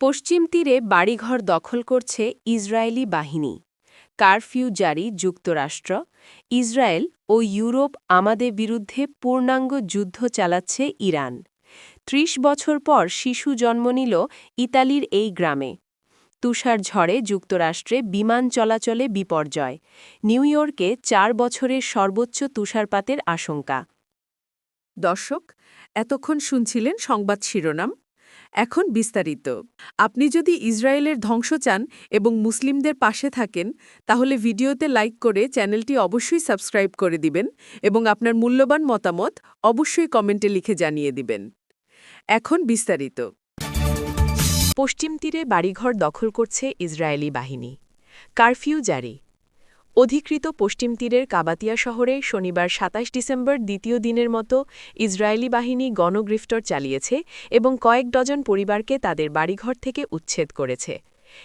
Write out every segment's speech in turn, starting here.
পশ্চিম তীরে বাড়িঘর দখল করছে ইসরায়েলি বাহিনী। কারফিউ জারি যুক্তরাষ্ট্র। ইসরায়েল ও ইউরোপ আমাদের বিরুদ্ধে পূর্ণাঙ্গ যুদ্ধ চালাচ্ছে ইরান। ত্রিশ বছর পর শিশু জন্ম নিল ইতালির এই গ্রামে। তুষার ঝড়ে যুক্তরাষ্ট্রে বিমান চলাচলে বিপর্যয়। নিউ ইয়র্কে চার বছরের সর্বোচ্চ তুষারপাতের আশঙ্কা। দর্শক, এতক্ষণ শুনছিলেন সংবাদ শিরোনাম। এখন বিস্তারিত। আপনি যদি ইসরায়েলের ধ্বংস চান এবং মুসলিমদের পাশে থাকেন, তাহলে ভিডিওতে লাইক করে চ্যানেলটি অবশ্যই সাবস্ক্রাইব করে দিবেন এবং আপনার মূল্যবান মতামত অবশ্যই কমেন্টে লিখে জানিয়ে দিবেন। এখন বিস্তারিত। পশ্চিম তীরে বাড়িঘর দখল করছে ইসরায়েলি বাহিনী। কারফিউ জারি। অধিকৃত পশ্চিম তীরের কাবাতিয়া শহরে শনিবার ২৭ ডিসেম্বর দ্বিতীয় দিনের মতো ইসরায়েলি বাহিনী গণগ্রিফটর চালিয়েছে এবং কয়েক ডজন পরিবারকে তাদের বাড়িঘর থেকে উচ্ছেদ করেছে।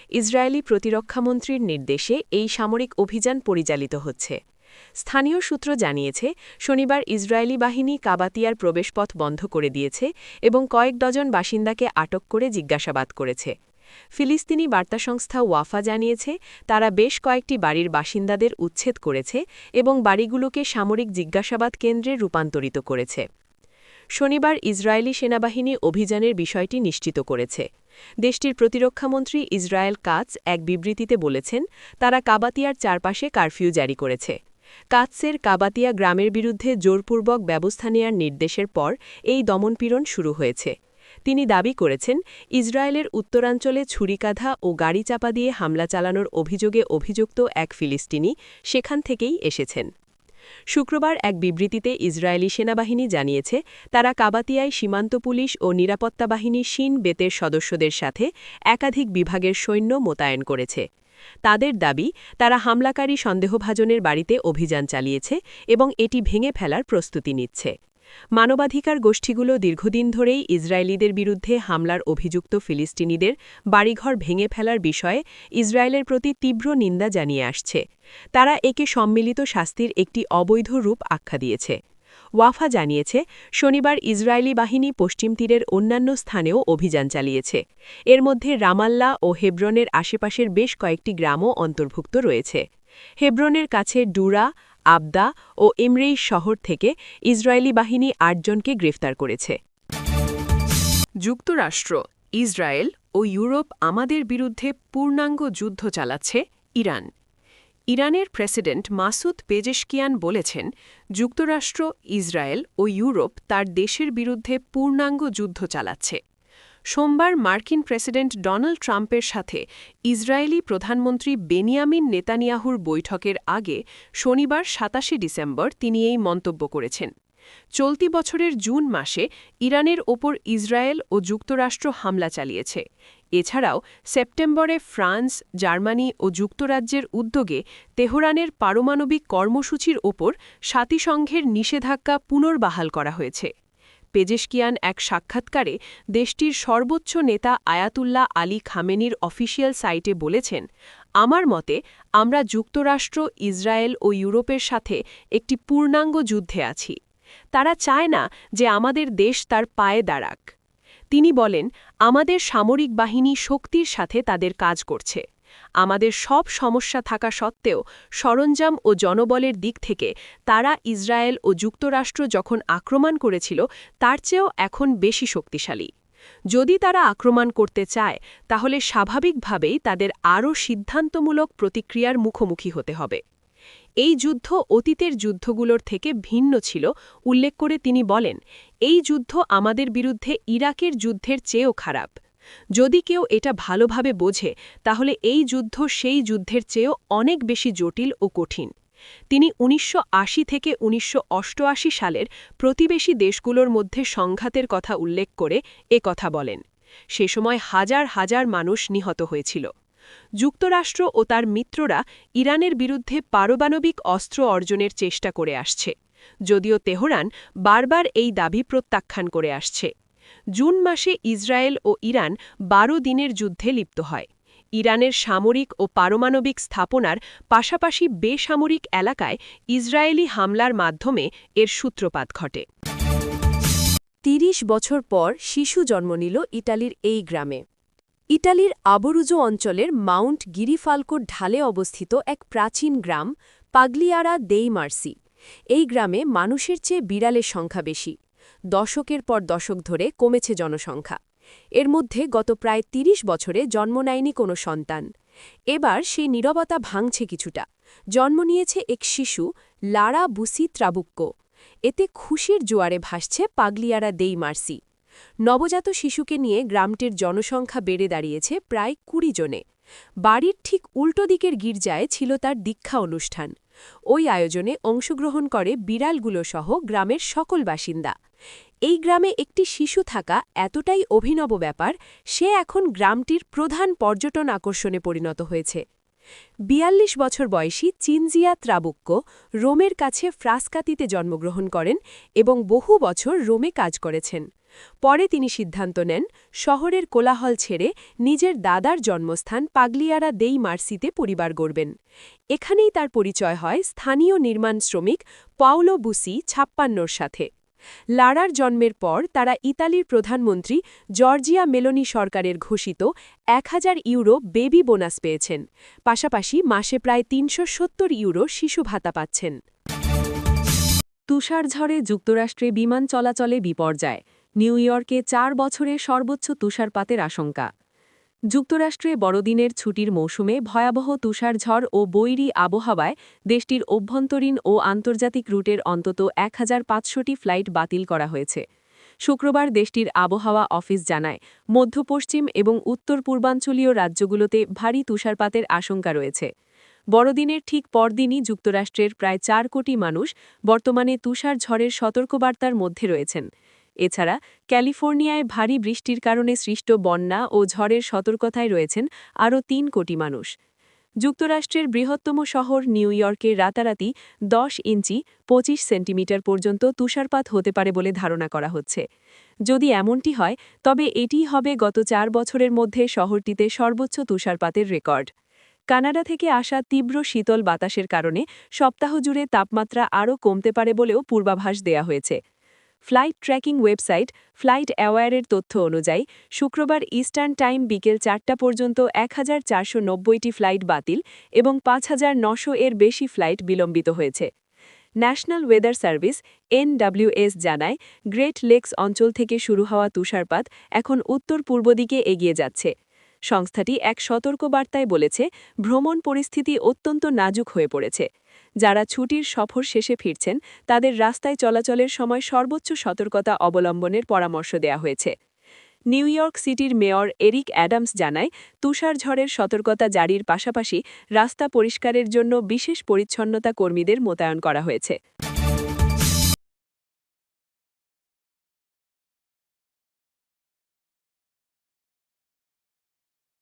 ইসরায়েলি প্রতিরক্ষামন্ত্রীর নির্দেশে এই সামরিক অভিযান পরিচালিত হচ্ছে। স্থানীয় সূত্র জানিয়েছে, শনিবার ইসরায়েলি বাহিনী কাবাতিয়ার প্রবেশপথ বন্ধ করে দিয়েছে এবং কয়েক ডজন বাসিন্দাকে আটক করে জিজ্ঞাসাবাদ করেছে। ফিলিস্তিনি বার্তা সংস্থা ওয়াফা জানিয়েছে, তারা বেশ কয়েকটি বাড়ির বাসিন্দাদের উচ্ছেদ করেছে এবং বাড়িগুলোকে সামরিক জিজ্ঞাসাবাদ কেন্দ্রে রূপান্তরিত করেছে। শনিবার ইসরায়েলি সেনাবাহিনী অভিযানের বিষয়টি নিশ্চিত করেছে। দেশটির প্রতিরক্ষামন্ত্রী ইসরায়েল কাজ এক বিবৃতিতে বলেছেন, তারা কাবাতিয়ার চারপাশে কারফিউ জারি করেছে। কাৎসের কাবাতিয়া গ্রামের বিরুদ্ধে জোরপূর্বক ব্যবস্থা নেয়ার নির্দেশের পর এই দমনপীড়ন শুরু হয়েছে। তিনি দাবি করেছেন, ইসরায়েলের উত্তরাঞ্চলে ছুরিকাধা ও গাড়ি চাপা দিয়ে হামলা চালানোর অভিযোগে অভিযুক্ত এক ফিলিস্তিনি সেখান থেকেই এসেছেন। শুক্রবার এক বিবৃতিতে ইসরায়েলি সেনাবাহিনী জানিয়েছে, তারা কাবাতিয়ায় সীমান্ত পুলিশ ও নিরাপত্তা বাহিনী শিন বেতের সদস্যদের সাথে একাধিক বিভাগের সৈন্য মোতায়েন করেছে। তাদের দাবি, তারা হামলাকারী সন্দেহভাজনের বাড়িতে অভিযান চালিয়েছে এবং এটি ভেঙে ফেলার প্রস্তুতি নিচ্ছে। মানবাধিকার গোষ্ঠীগুলো দীর্ঘদিন ধরেই ইসরায়েলিদের বিরুদ্ধে হামলার অভিযুক্ত ফিলিস্তিনিদের বাড়িঘর ভেঙে ফেলার বিষয়ে ইসরায়েলের প্রতি তীব্র নিন্দা জানিয়ে আসছে। তারা একে সম্মিলিত শাস্তির একটি অবৈধ রূপ আখ্যা দিয়েছে। ওয়াফা জানিয়েছে, শনিবার ইসরায়েলি বাহিনী পশ্চিম তীরের অন্যান্য স্থানেও অভিযান চালিয়েছে। এর মধ্যে রামাল্লা ও হেব্রনের আশেপাশের বেশ কয়েকটি গ্রামও অন্তর্ভুক্ত রয়েছে। হেব্রনের কাছে ডুরা আবদা ও ইমরেই শহর থেকে ইসরায়েলি বাহিনী আটজনকে গ্রেফতার করেছে। যুক্তরাষ্ট্র, ইসরায়েল ও ইউরোপ আমাদের বিরুদ্ধে পূর্ণাঙ্গ যুদ্ধ চালাচ্ছে ইরান। ইরানের প্রেসিডেন্ট মাসুদ পেজেশকিয়ান বলেছেন, যুক্তরাষ্ট্র, ইসরায়েল ও ইউরোপ তার দেশের বিরুদ্ধে পূর্ণাঙ্গ যুদ্ধ চালাচ্ছে। সোমবার মার্কিন প্রেসিডেন্ট ডোনাল্ড ট্রাম্পের সাথে ইসরায়েলি প্রধানমন্ত্রী বেনিয়ামিন নেতানিয়াহুর বৈঠকের আগে শনিবার সাতাশে ডিসেম্বর তিনি এই মন্তব্য করেছেন। চলতি বছরের জুন মাসে ইরানের ওপর ইসরায়েল ও যুক্তরাষ্ট্র হামলা চালিয়েছে। এছাড়াও সেপ্টেম্বরে ফ্রান্স, জার্মানি ও যুক্তরাজ্যের উদ্যোগে তেহরানের পারমাণবিক কর্মসূচির ওপর সাতিসংঘের নিষেধাজ্ঞা পুনর্বাহাল করা হয়েছে। পেজেশকিয়ান এক সাক্ষাৎকারে দেশটির সর্বোচ্চ নেতা আয়াতুল্লাহ আলী খামেনির অফিসিয়াল সাইটে বলেছেন, আমার মতে, আমরা যুক্তরাষ্ট্র, ইসরায়েল ও ইউরোপের সাথে একটি পূর্ণাঙ্গ যুদ্ধে আছি। তারা চায় না যে আমাদের দেশ তার পায়ে দাঁড়াক। তিনি বলেন, আমাদের সামরিক বাহিনী শক্তির সাথে তাদের কাজ করছে। আমাদের সব সমস্যা থাকা সত্ত্বেও সরঞ্জাম ও জনবলের দিক থেকে তারা ইসরায়েল ও যুক্তরাষ্ট্র যখন আক্রমণ করেছিল, তার চেয়েও এখন বেশি শক্তিশালী। যদি তারা আক্রমণ করতে চায়, তাহলে স্বাভাবিকভাবেই তাদের আরও সিদ্ধান্তমূলক প্রতিক্রিয়ার মুখোমুখি হতে হবে। এই যুদ্ধ অতীতের যুদ্ধগুলোর থেকে ভিন্ন ছিল, উল্লেখ করে তিনি বলেন, এই যুদ্ধ আমাদের বিরুদ্ধে ইরাকের যুদ্ধের চেয়েও খারাপ। যদি কেউ এটা ভালোভাবে বোঝে, তাহলে এই যুদ্ধ সেই যুদ্ধের চেয়েও অনেক বেশি জটিল ও কঠিন। তিনি উনিশশো আশি থেকে উনিশশো অষ্টআশি সালের প্রতিবেশী দেশগুলোর মধ্যে সংঘাতের কথা উল্লেখ করে এ কথা বলেন। সে সময় হাজার হাজার মানুষ নিহত হয়েছিল। যুক্তরাষ্ট্র ও তার মিত্ররা ইরানের বিরুদ্ধে পারমাণবিক অস্ত্র অর্জনের চেষ্টা করে আসছে, যদিও তেহরান বারবার এই দাবি প্রত্যাখ্যান করে আসছে। জুন মাসে ইসরায়েল ও ইরান বারো দিনের যুদ্ধে লিপ্ত হয়। ইরানের সামরিক ও পারমাণবিক স্থাপনার পাশাপাশি বেসামরিক এলাকায় ইসরায়েলি হামলার মাধ্যমে এর সূত্রপাত ঘটে। তিরিশ বছর পর শিশু জন্ম নিল ইটালির এই গ্রামে। ইটালির আবরুজো অঞ্চলের মাউন্ট গিরিফালকোর ঢালে অবস্থিত এক প্রাচীন গ্রাম পাগলিয়ারা দেই মার্সি। এই গ্রামে মানুষের চেয়ে বিড়ালের সংখ্যা বেশি। দশকের পর দশক ধরে কমেছে জনসংখ্যা। এর মধ্যে গত প্রায় ৩০ বছরে জন্ম নেয়নি কোনো সন্তান। এবার সেই নীরবতা ভাঙছে কিছুটা। জন্ম নিয়েছে এক শিশু, লারা বুসি ত্রাবুক্য এতে খুশির জোয়ারে ভাসছে পাগলিয়ারা দেই মার্সি। নবজাত শিশুকে নিয়ে গ্রামটির জনসংখ্যা বেড়ে দাঁড়িয়েছে প্রায় কুড়ি জনে। বাড়ির ঠিক উল্টো দিকের গির্জায় ছিল তার দীক্ষা অনুষ্ঠান। ওই আয়োজনে অংশগ্রহণ করে বিড়ালগুলো সহ গ্রামের সকল বাসিন্দা। এই গ্রামে একটি শিশু থাকা এতটাই অভিনব ব্যাপার, সে এখন গ্রামটির প্রধান পর্যটন আকর্ষণে পরিণত হয়েছে। বিয়াল্লিশ বছর বয়সী চিনজিয়া ত্রাবুক্য রোমের কাছে ফ্রাস্কাতিতে জন্মগ্রহণ করেন এবং বহু বছর রোমে কাজ করেছেন। পরে তিনি সিদ্ধান্ত নেন, শহরের কোলাহল ছেড়ে নিজের দাদার জন্মস্থান পাগলিয়ারা দেই মার্সিতে পরিবার গড়বেন। এখানেই তার পরিচয় হয় স্থানীয় নির্মাণ শ্রমিক পাওলো বুসি ছাপ্পান্নর সাথে। লারার জন্মের পর তারা ইতালির প্রধানমন্ত্রী জর্জিয়া মেলোনি সরকারের ঘোষিত এক হাজার ইউরো বেবি বোনাস পেয়েছেন। পাশাপাশি মাসে প্রায় তিনশো সত্তর ইউরো শিশু ভাতা পাচ্ছেন। তুষারঝড়ে যুক্তরাষ্ট্রে বিমান চলাচলে বিপর্যয়। নিউ ইয়র্কে চার বছরে সর্বোচ্চ তুষারপাতের আশঙ্কা। যুক্তরাষ্ট্রে বড়দিনের ছুটির মৌসুমে ভয়াবহ তুষারঝড় ও বৈরী আবহাওয়ায় দেশটির অভ্যন্তরীণ ও আন্তর্জাতিক রুটের অন্তত এক ফ্লাইট বাতিল করা হয়েছে। শুক্রবার দেশটির আবহাওয়া অফিস জানায় মধ্য পশ্চিম এবং উত্তর পূর্বাঞ্চলীয় রাজ্যগুলোতে ভারী তুষারপাতের আশঙ্কা রয়েছে। বড়দিনের ঠিক পরদিনই যুক্তরাষ্ট্রের প্রায় চার কোটি মানুষ বর্তমানে তুষার ঝড়ের সতর্কবার্তার মধ্যে রয়েছেন। এছাড়া ক্যালিফোর্নিয়ায় ভারী বৃষ্টির কারণে সৃষ্ট বন্যা ও ঝড়ের সতর্কতায় রয়েছেন আরও তিন কোটি মানুষ। যুক্তরাষ্ট্রের বৃহত্তম শহর নিউ ইয়র্কে রাতারাতি দশ ইঞ্চি ২৫ সেন্টিমিটার পর্যন্ত তুষারপাত হতে পারে বলে ধারণা করা হচ্ছে। যদি এমনটি হয়, তবে এটিই হবে গত চার বছরের মধ্যে শহরটিতে সর্বোচ্চ তুষারপাতের রেকর্ড। কানাডা থেকে আসা তীব্র শীতল বাতাসের কারণে সপ্তাহ জুড়ে তাপমাত্রা আরও কমতে পারে বলেও পূর্বাভাস দেয়া হয়েছে। ফ্লাইট ট্র্যাকিং ওয়েবসাইট ফ্লাইট অ্যাওয়ারের তথ্য অনুযায়ী, শুক্রবার ইস্টার্ন টাইম বিকেল চারটা পর্যন্ত এক হাজার ফ্লাইট বাতিল এবং পাঁচ হাজার এর বেশি ফ্লাইট বিলম্বিত হয়েছে। ন্যাশনাল ওয়েদার সার্ভিস এনডব্লিউএস জানায়, গ্রেট লেকস অঞ্চল থেকে শুরু হওয়া তুষারপাত এখন উত্তর পূর্ব দিকে এগিয়ে যাচ্ছে। সংস্থাটি এক সতর্কবার্তায় বলেছে, ভ্রমণ পরিস্থিতি অত্যন্ত নাজুক হয়ে পড়েছে। যারা ছুটির সফর শেষে ফিরছেন, তাদের রাস্তায় চলাচলের সময় সর্বোচ্চ সতর্কতা অবলম্বনের পরামর্শ দেয়া হয়েছে। নিউ ইয়র্ক সিটির মেয়র এরিক অ্যাডামস জানায় তুষার ঝড়ের সতর্কতা জারির পাশাপাশি রাস্তা পরিষ্কারের জন্য বিশেষ পরিচ্ছন্নতা কর্মীদের মোতায়েন করা হয়েছে।